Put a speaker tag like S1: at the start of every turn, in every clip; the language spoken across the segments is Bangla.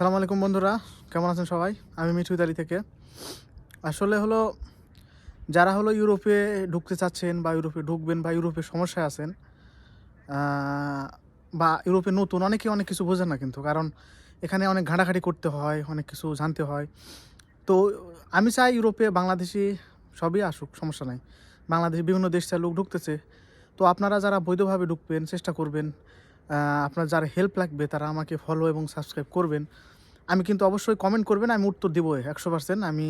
S1: সালাম আলাইকুম বন্ধুরা, কেমন আছেন সবাই? আমি মিঠু ইতালি থেকে। আসলে হলো, যারা হলো ইউরোপে ঢুকতে চাচ্ছেন বা ইউরোপে ঢুকবেন বা ইউরোপে সমস্যায় আছেন বা ইউরোপে নতুন অনেকে অনেক কিছু বোঝেন না কিন্তু, কারণ এখানে অনেক ঘাঁটাঘাঁটি করতে হয়, অনেক কিছু জানতে হয়। তো আমি চাই ইউরোপে বাংলাদেশি সবই আসুক, সমস্যা নাই। বাংলাদেশ বিভিন্ন দেশ থেকে লোক ঢুকতেছে। তো আপনারা যারা বৈধভাবে ঢুকবেন, চেষ্টা করবেন আপনার যার হেল্প লাগবে, তারা আমাকে ফলো এবং সাবস্ক্রাইব করবেন। আমি কিন্তু অবশ্যই কমেন্ট করবেন, আমি উত্তর দেবো একশো পার্সেন্ট আমি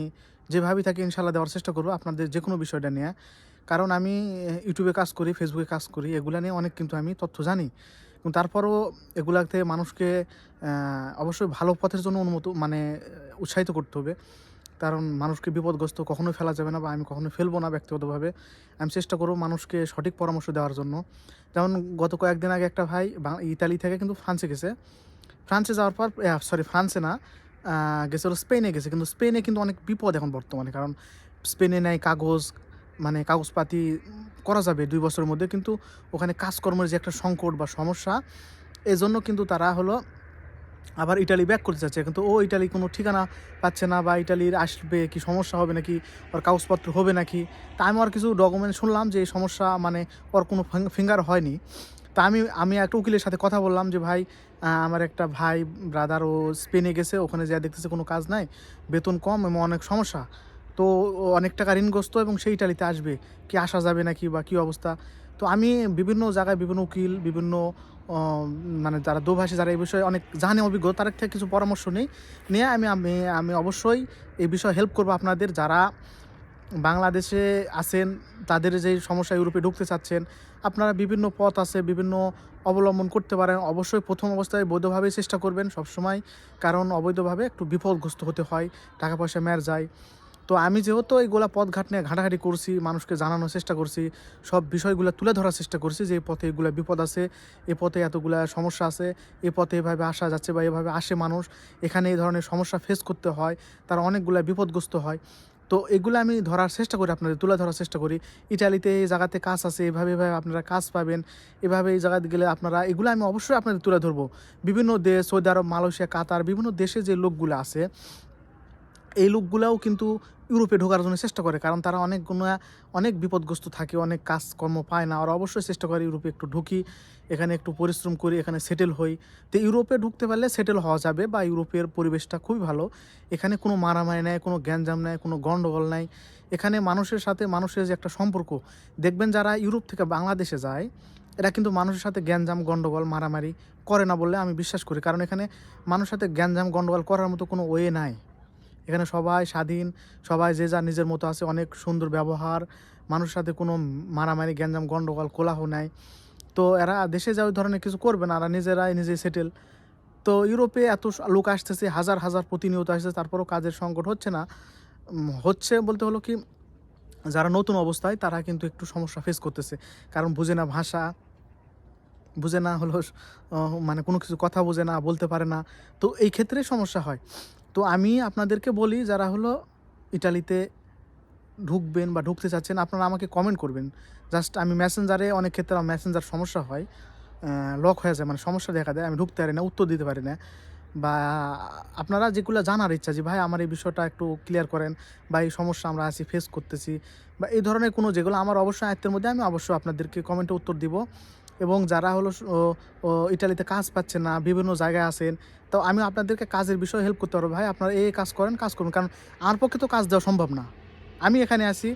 S1: যেভাবেই থাকি ইনশাল্লাহ দেওয়ার চেষ্টা করব আপনাদের যে কোনো বিষয়টা নিয়ে। কারণ আমি ইউটিউবে কাজ করি ফেসবুকে কাজ করি, এগুলা নিয়ে অনেক কিন্তু আমি তথ্য জানি। কিন্তু তারপরও এগুলাতে মানুষকে অবশ্যই ভালো পথের জন্য অনুমত মানে উৎসাহিত করতে হবে। কারণ মানুষকে বিপদগ্রস্ত কখনোই ফেলা যাবে না বা আমি কখনোই ফেলব না ব্যক্তিগতভাবে। আমি চেষ্টা করব মানুষকে সঠিক পরামর্শ দেওয়ার জন্য। যেমন গত কয়েকদিন আগে একটা ভাই ইতালি থেকে কিন্তু ফ্রান্সে গেছে। ফ্রান্সে যাওয়ার পর সরি ফ্রান্সে না আহ, গেছে হলো স্পেনে গেছে। কিন্তু স্পেনে কিন্তু অনেক বিপদ এখন বর্তমানে। কারণ স্পেনে নেয় কাগজ মানে কাগজপাতি করা যাবে দুই বছরের মধ্যে। কিন্তু ওখানে কাজকর্মের যে একটা সংকট বা সমস্যা এজন্য কিন্তু তারা হলো আবার ইটালি ব্যাক করতে চাচ্ছে, কিন্তু ও ইটালি কোনো ঠিকানা পাচ্ছে না বা ইটালির আসবে কি সমস্যা হবে নাকি, ওর কাগজপত্র হবে নাকি, তা আমি আর কিছু ডকুমেন্ট শুনলাম যে এই সমস্যা মানে ওর কোনো ফিঙ্গার হয়নি। তা আমি আমি একটা উকিলের সাথে কথা বললাম যে, ভাই আমার একটা ভাই ব্রাদার ও স্পেনে গেছে, ওখানে যা দেখতেছে কোনো কাজ নাই, বেতন কম এবং অনেক সমস্যা। তো অনেক টাকা ঋণগ্রস্ত এবং সেই ইটালিতে আসবে, কি আসা যাবে নাকি বা কি অবস্থা? তো আমি বিভিন্ন জায়গায় বিভিন্ন উকিল, বিভিন্ন মানে যারা দোভাষী, যারা এই বিষয়ে অনেক জানে, অভিজ্ঞ, তার থেকে কিছু পরামর্শ নেই। নিয়ে আমি আমি আমি অবশ্যই এই বিষয়ে হেল্প করব আপনাদের। যারা বাংলাদেশে আছেন, তাদের যে সমস্যা ইউরোপে ঢুকতে চাচ্ছেন, আপনারা বিভিন্ন পথ আছে, বিভিন্ন অবলম্বন করতে পারেন। অবশ্যই প্রথম অবস্থায় বৈধভাবে চেষ্টা করবেন সবসময়, কারণ অবৈধভাবে একটু বিপদগ্রস্ত হতে হয়, টাকা পয়সা মের যায়। তো আমি যেহেতু এইগুলা পথ ঘাট নিয়ে ঘাটাঘাটি করছি, মানুষকে জানানোর চেষ্টা করছি, সব বিষয়গুলো তুলে ধরার চেষ্টা করছি যে এই পথে এগুলো বিপদ আছে এ পথে এতগুলা সমস্যা আছে এ পথে এভাবে আসা যাচ্ছে বা এভাবে আসে মানুষ, এখানে এই ধরনের সমস্যা ফেস করতে হয়, তারা অনেকগুলা বিপদগ্রস্ত হয়। তো এগুলো আমি ধরার চেষ্টা করি, আপনাদের তুলে ধরার চেষ্টা করি। ইটালিতে এই জায়গাতে কাজ আছে, এভাবে এভাবে আপনারা কাজ পাবেন, এভাবে এই জায়গাতে গেলে আপনারা, এগুলো আমি অবশ্যই আপনাদের তুলে ধরবো। বিভিন্ন দেশ, সৌদি আরব, মালয়েশিয়া, কাতার, বিভিন্ন দেশে যে লোকগুলো আছে, এই লোকগুলাও কিন্তু ইউরোপে ঢোকার জন্য চেষ্টা করে, কারণ তারা অনেকগুলো অনেক বিপদগ্রস্ত থাকে, অনেক কাজকর্ম পায় না। ওরা অবশ্যই চেষ্টা করে ইউরোপে একটু ঢুকি, এখানে একটু পরিশ্রম করি, এখানে সেটেল হই। তো ইউরোপে ঢুকতে পারলে সেটেল হওয়া যাবে বা ইউরোপের পরিবেশটা খুবই ভালো। এখানে কোনো মারামারি নেই, কোনো গ্যাঞ্জাম নেই, কোনো গণ্ডগোল নাই। এখানে মানুষের সাথে মানুষের যে একটা সম্পর্ক, দেখবেন যারা ইউরোপ থেকে বাংলাদেশে যায়, এরা কিন্তু মানুষের সাথে গ্যাঞ্জাম গণ্ডগোল মারামারি করে না বললে আমি বিশ্বাস করি। কারণ এখানে মানুষের সাথে গ্যাঞ্জাম গণ্ডগোল করার মতো কোনো ওয়ে নাই। এখানে সবাই স্বাধীন, সবাই যে যার নিজের মতো আছে, অনেক সুন্দর ব্যবহার, মানুষের সাথে কোনো মারামারি, গ্যাঞ্জাম গণ্ডগোল কোলাহ নাই। তো এরা দেশে যা ওই ধরনের কিছু করবে না, এরা নিজেরাই নিজে সেটেল তো ইউরোপে এত লোক আসতেছে, হাজার হাজার প্রতিনিয়ত আসছে তারপরেও কাজের সংকট হচ্ছে না। হচ্ছে বলতে হলো কি, যারা নতুন অবস্থায়, তারা কিন্তু একটু সমস্যা ফেস করতেছে। কারণ বুঝে না ভাষা, বুঝে না হলো মানে কোনো কিছু কথা বোঝে না, বলতে পারে না। তো এই ক্ষেত্রে সমস্যা হয়। তো আমি আপনাদেরকে বলি, যারা হলো ইটালিতে ঢুকবেন বা ঢুকতে চাচ্ছেন, আপনারা আমাকে কমেন্ট করবেন। জাস্ট আমি মেসেঞ্জারে অনেক ক্ষেত্রে আমার মেসেঞ্জার সমস্যা হয়। লক হয়ে যায় মানে সমস্যা দেখা দেয়, আমি ঢুকতে পারি না, উত্তর দিতে পারি না। বা আপনারা যেগুলো জানার ইচ্ছা যে, ভাই, আমার এই বিষয়টা একটু ক্লিয়ার করেন, বা এই সমস্যা আমরা আছি ফেস করতেছি। বা এই ধরনের কোনো যেগুলো আমার অবশ্যই আয়ত্তের মধ্যে, আমি অবশ্যই আপনাদেরকে কমেন্টে উত্তর দিব। এবং যারা হলো ইটালিতে কাজ পাচ্ছেন না, বিভিন্ন জায়গায় আছেন, তো আমি আপনাদেরকে কাজের বিষয়ে হেল্প করতে পারব। ভাই, আপনারা এই কাজ করেন, কাজ করুন, কারণ আমার পক্ষে তো কাজ দেওয়া সম্ভব না। আমি এখানে আছি,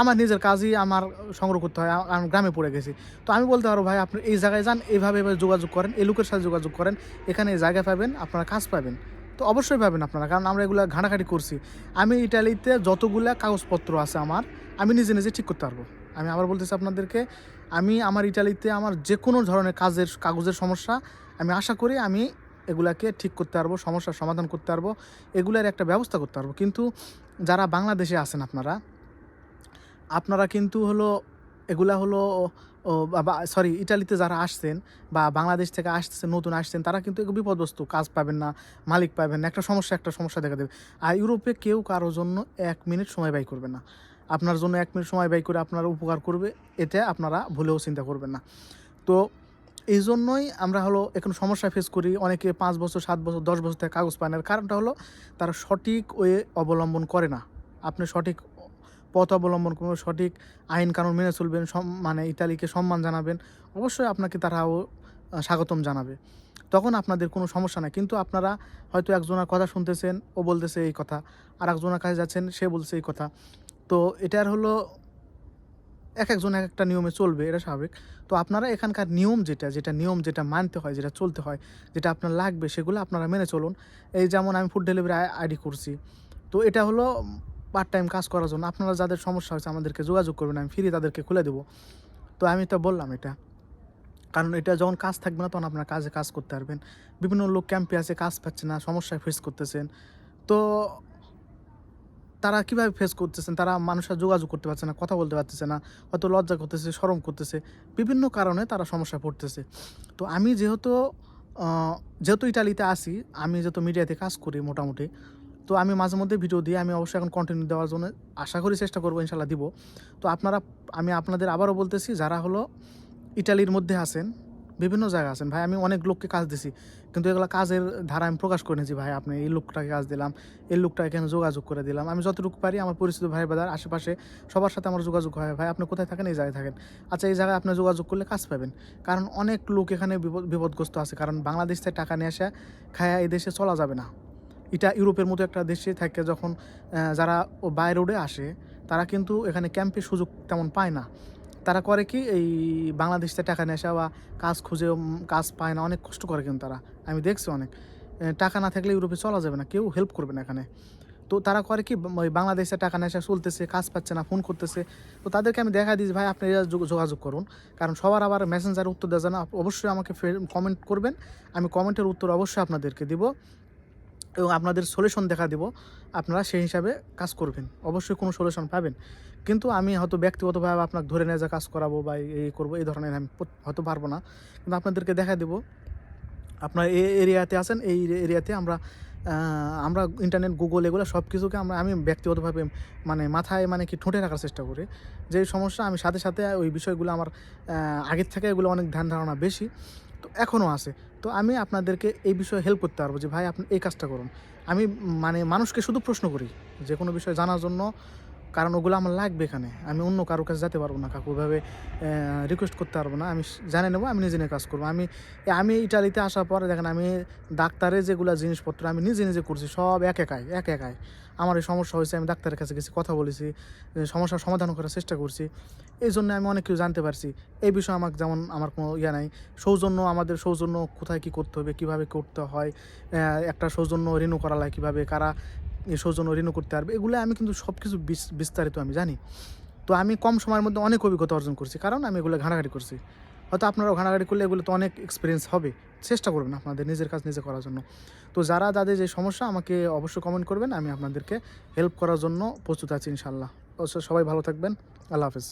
S1: আমার নিজের কাজই আমার সংগ্রহ করতে হয়, আমি গ্রামে পড়ে গেছি। তো আমি বলতে পারব, ভাই, আপনি এই জায়গায় যান, এইভাবে এভাবে যোগাযোগ করেন, এই লোকের সাথে যোগাযোগ করেন, এখানে এই জায়গা পাবেন, আপনারা কাজ পাবেন। তো অবশ্যই পাবেন আপনারা, কারণ আমরা এগুলো ঘাটাঘাটি করছি। আমি ইটালিতে যতগুলা কাগজপত্র আছে আমার, আমি নিজে নিজে ঠিক করতে পারব। আমি আবার বলতেছি আপনাদেরকে আমি আমার ইটালিতে আমার যে কোনো ধরনের কাজের, কাগজের সমস্যা, আমি আশা করি আমি এগুলাকে ঠিক করতে পারব, সমস্যার সমাধান করতে পারব, এগুলার একটা ব্যবস্থা করতে পারব। কিন্তু যারা বাংলাদেশে আছেন আপনারা আপনারা কিন্তু হলো, এগুলা হলো সরি ইটালিতে যারা আসছেন বা বাংলাদেশ থেকে আসতেছেন নতুন আসছেন, তারা কিন্তু এগুলো বিপদগ্রস্ত, কাজ পাবেন না, মালিক পাবেন না, একটা সমস্যা একটা সমস্যা দেখা দেবে। আর ইউরোপে কেউ কারোর জন্য এক মিনিট সময় ব্যয় করবে না। আপনার জন্য এক মিনিট সময় ব্যয় করে আপনার উপকার করবে এতে আপনারা ভুলেও চিন্তা করবেন না। তো এই জন্যই আমরা হলো এখন সমস্যা ফেস করি, অনেকে পাঁচ বছর, সাত বছর, দশ বছর থেকে কাগজ পায় না। কারণটা হলো তারা সঠিক ওয়ে অবলম্বন করে না। আপনি সঠিক পথ অবলম্বন করবেন, সঠিক আইন কানুন মেনে চলবেন মানে ইতালিকে সম্মান জানাবেন, অবশ্যই আপনাকে তারাও স্বাগতম জানাবে। তখন আপনাদের কোনো সমস্যা নাই। কিন্তু আপনারা হয়তো একজনের কথা শুনতেছেন, ও বলতেছে এই কথা আর একজনের কাছে যাচ্ছেন, সে বলছে এই কথা। তো এটার হলো এক একজন এক একটা নিয়মে চলবে, এটা স্বাভাবিক। তো আপনারা এখানকার নিয়ম যেটা যেটা নিয়ম যেটা মানতে হয়, যেটা চলতে হয়, যেটা আপনার লাগবে, সেগুলো আপনারা মেনে চলুন। এই যেমন আমি ফুড ডেলিভারি আইডি করছি। তো এটা হলো পার্ট টাইম কাজ করার জন্য। আপনারা যাদের সমস্যা হয়েছে আমাদেরকে যোগাযোগ করবেন, আমি ফ্রি তাদেরকে খুলে দেবো। তো আমি তো বললাম এটা। কারণ এটা যখন কাজ থাকবে না, তখন আপনার কাজে কাজ করতে পারবেন। বিভিন্ন লোক ক্যাম্পে আছে, কাজ পাচ্ছে না, সমস্যায় ফেস করতেছেন। তো তারা কীভাবে ফেস করতেছেন? তারা মানুষের যোগাযোগ করতে পারছে না, কথা বলতে পারতেছে না, হয়তো লজ্জা করতেছে, শরম করতেছে, বিভিন্ন কারণে তারা সমস্যা পড়তেছে। তো আমি যেহেতু যেহেতু ইটালিতে আসি আমি যেহেতু মিডিয়াতে কাজ করি মোটামুটি, তো আমি মাঝে মধ্যে ভিডিও দিই, আমি অবশ্যই এখন কন্টিনিউ দেওয়ার জন্য আশা করি চেষ্টা করব ইনশাল্লাহ দিব। তো আপনারা, আমি আপনাদের আবারও বলতেছি, যারা হলো ইটালির মধ্যে আছেন বিভিন্ন জায়গায় আছেন। ভাই, আমি অনেক লোককে কাজ দিছি, কিন্তু এগুলো কাজের ধারা আমি প্রকাশ করে নিয়েছি ভাই, আপনি এই লোকটাকে কাজ দিলাম, এই লোকটা এখানে যোগাযোগ করে দিলাম। আমি যতটুকু পারি আমার পরিচিত ভাই বাদার আশেপাশে সবার সাথে আমার যোগাযোগ হয়। ভাই, আপনি কোথায় থাকেন? এই জায়গায় থাকেন। আচ্ছা এই জায়গায় আপনি যোগাযোগ করলে কাজ পাবেন। কারণ অনেক লোক এখানে বিপদ, বিপদগ্রস্ত আছে। কারণ বাংলাদেশ থেকে টাকা নিয়ে আসা খায়া এই দেশে চলা যাবে না। এটা ইউরোপের মতো একটা দেশে থাকে যখন যারা বাই রোডে আসে, তারা কিন্তু এখানে ক্যাম্পের সুযোগ তেমন পায় না। তারা করে কি, এই বাংলাদেশ থেকে টাকা আসা বা কাজ খুঁজে কাজ পায় না, অনেক কষ্ট করে কিন্তু তারা। আমি দেখছি অনেক। টাকা না থাকলে ইউরোপে চলা যাবে না, কেউ হেল্প করবে না এখানে। তো তারা করে কি ওই বাংলাদেশে টাকা নেশা চলতেছে, কাজ পাচ্ছে না ফোন করতেছে। তো তাদেরকে আমি দেখা দিই ভাই, আপনি এরা যোগাযোগ করুন। কারণ সবার আবার মেসেঞ্জারে উত্তর দেওয়া না। অবশ্যই আমাকে কমেন্ট করবেন। আমি কমেন্টের উত্তর অবশ্যই আপনাদেরকে দিব। এবং আপনাদের সলিউশন দেখা দিব, আপনারা সেই হিসাবে কাজ করবেন। অবশ্যই কোনো সলিউশন পাবেন। কিন্তু আমি হয়তো ব্যক্তিগতভাবে আপনাকে ধরে নিয়ে যা কাজ করাবো বা এই করব, এই ধরনের আমি হয়তো পারব না। কিন্তু আপনাদেরকে দেখা দেবো, আপনার এই এরিয়াতে আছেন, এই এরিয়াতে আমরা আমরা ইন্টারনেট গুগল এগুলো সব কিছুকে আমরা, আমি ব্যক্তিগতভাবে মানে মাথায় মানে কি ঠোঁটে রাখার চেষ্টা করি। যে সমস্যা, আমি সাথে সাথে ওই বিষয়গুলো আমার আগের থেকে এগুলো অনেক ধ্যান ধারণা বেশি। তো এখনও আছে। তো আমি আপনাদেরকে এই বিষয়ে হেল্প করতে পারব যে, ভাই, আপনি এই কাজটা করুন। আমি মানে মানুষকে শুধু প্রশ্ন করি যে, কোনো বিষয়ে জানার জন্য কারণ ওগুলো আমার লাগবে এখানে। আমি অন্য কারোর কাছে যেতে পারব না, কাকু। রিকোয়েস্ট করতে পারব না। আমি জানে নেব, আমি নিজে নিয়ে কাজ করব। আমি আমি ইটালিতে আসার পরে দেখেন, আমি ডাক্তারের যেগুলো জিনিসপত্র আমি নিজে নিজে করছি, সব এক একাই এক একাই। আমার এই সমস্যা হয়েছে, আমি ডাক্তারের কাছে গেছি, কথা বলেছি সমস্যার সমাধান করার চেষ্টা করছি। এই জন্য আমি অনেক কিছু জানতে পারছি। এই বিষয়ে আমার যেমন আমার কোনো ইয়া নাই। সৌজন্য, আমাদের সৌজন্য কোথায় কি করতে হবে, কীভাবে করতে হয়? একটা সৌজন্য রিনিউ করা লাগে কীভাবে? কারা সৌজন্য ঋণও করতে পারবে, এগুলো আমি কিন্তু সব কিছু বিস্তারিত আমি জানি। তো আমি কম সময়ের মধ্যে অনেক অভিজ্ঞতা অর্জন করছি, কারণ আমি এগুলো ঘাঁটাঘাটি করছি। হয়তো আপনারাও ঘাঁটাঘাটি করলে এগুলো তো অনেক এক্সপিরিয়েন্স হবে, চেষ্টা করবেন আপনাদের নিজের কাজ নিজে করার জন্য। তো যারা যাদের যে সমস্যা, আমাকে অবশ্যই কমেন্ট করবেন, আমি আপনাদেরকে হেল্প করার জন্য প্রস্তুত আছি ইনশাল্লাহ সবাই ভালো থাকবেন, আল্লাহ হাফেজ।